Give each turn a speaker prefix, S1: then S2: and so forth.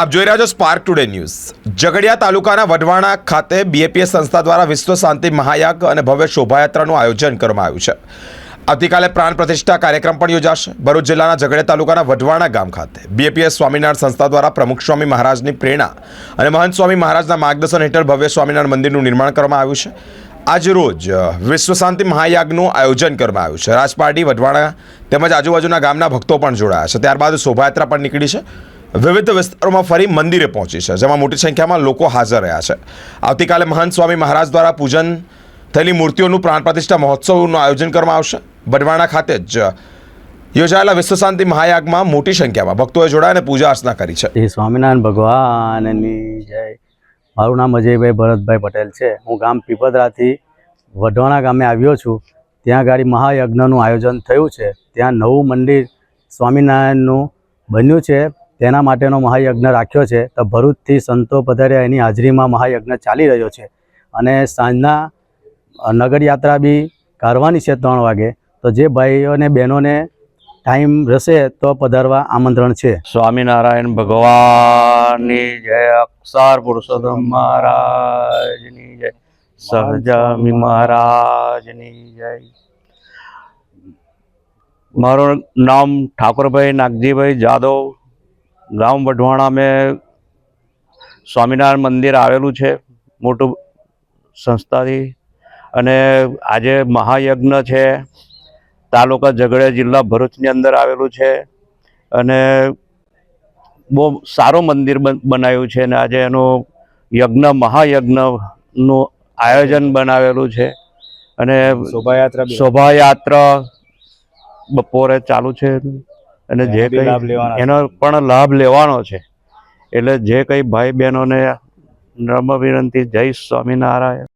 S1: આપ જોઈ રહ્યા છો સ્પાર્ક ટુડે ન્યૂઝ ઝઘડિયા તાલુકાના વઢવાણા ખાતે બીએપીએસ સંસ્થા દ્વારા વિશ્વ શાંતિ મહાયાગ અને ભવ્ય શોભાયાત્રાનું આયોજન કરવામાં આવ્યું છે. આવતીકાલે પ્રાણ પ્રતિષ્ઠા કાર્યક્રમ પણ યોજાશે. ભરૂચ જિલ્લાના ઝઘડિયા તાલુકાના વઢવાણા ગામ ખાતે બીએપીએસ સ્વામિનારાયણ સંસ્થા દ્વારા પ્રમુખ સ્વામી મહારાજની પ્રેરણા અને મહંત સ્વામી મહારાજના માર્ગદર્શન હેઠળ ભવ્ય સ્વામિનારાયણ મંદિરનું નિર્માણ કરવામાં આવ્યું છે. આજ રોજ વિશ્વ શાંતિ મહાયાગનું આયોજન કરવામાં આવ્યું છે. રાજપારડી, વઢવાણા તેમજ આજુબાજુના ગામના ભક્તો પણ જોડાયા છે. ત્યારબાદ શોભાયાત્રા પણ નીકળી છે. વિવિધ વિસ્તારોમાં ફરી મંદિરે પહોંચી છે, જેમાં મોટી સંખ્યામાં લોકો હાજર રહ્યા છે. આવતીકાલે મહંત સ્વામી મહારાજ દ્વારા પૂજન થયેલી મૂર્તિઓનું પ્રાણ પ્રતિષ્ઠા મહોત્સવનું આયોજન કરવામાં આવશે. બડવાણા ખાતે જ યોજાયેલા વિશ્વ શાંતિ મહાયાગમાં મોટી સંખ્યામાં ભક્તોએ જોડાઈને પૂજા અર્ચના કરી છે.
S2: એ સ્વામિનારાયણ ભગવાનની જય. મારું નામ અજયભાઈ ભરતભાઈ પટેલ છે. હું ગામ પીપદરાથી વઢવાણા ગામે આવ્યો છું. ત્યાં ગાડી મહાયજ્ઞનું આયોજન થયું છે. ત્યાં નવું મંદિર સ્વામિનારાયણનું બન્યું છે. તેના માટેનો મહાયજ્ઞ રાખ્યો છે. તો ભરૂચથી સંતો પધાર્યા, એની હાજરીમાં મહાયજ્ઞ ચાલી રહ્યો છે. અને સાંજના નગરયાત્રા બી કાઢવાની છે ત્રણ વાગે. તો જે ભાઈઓ અને બહેનોને ટાઈમ રહેશે તો પધારવા આમંત્રણ છે.
S3: સ્વામિનારાયણ ભગવાનની જય, અક્ષર પુરુષોત્તમ મહારાજની જય સહજામી મહારાજની જય. મારું નામ ઠાકોરભાઈ નાગજીભાઈ જાદવ ગામ વઢવાણા મેં સ્વામિનારાયણ મંદિર આવેલું છે મોટું સંસ્થાથી. અને આજે મહાયજ્ઞ છે તાલુકા ઝઘડિયા જિલ્લા ભરૂચની અંદર આવેલું છે. અને બહુ સારું મંદિર બન- બનાવ્યું છે અને આજે એનું યજ્ઞ મહાયજ્ઞનું આયોજન બનાવેલું છે. અને
S4: શોભાયાત્રા
S3: શોભાયાત્રા બપોરે ચાલુ છે. અને જે કઈ. એનો પણ લાભ લેવાનો છે એટલે જે કંઈ ભાઈ બહેનોને નમ્ર વિનંતી જય સ્વામિનારાયણ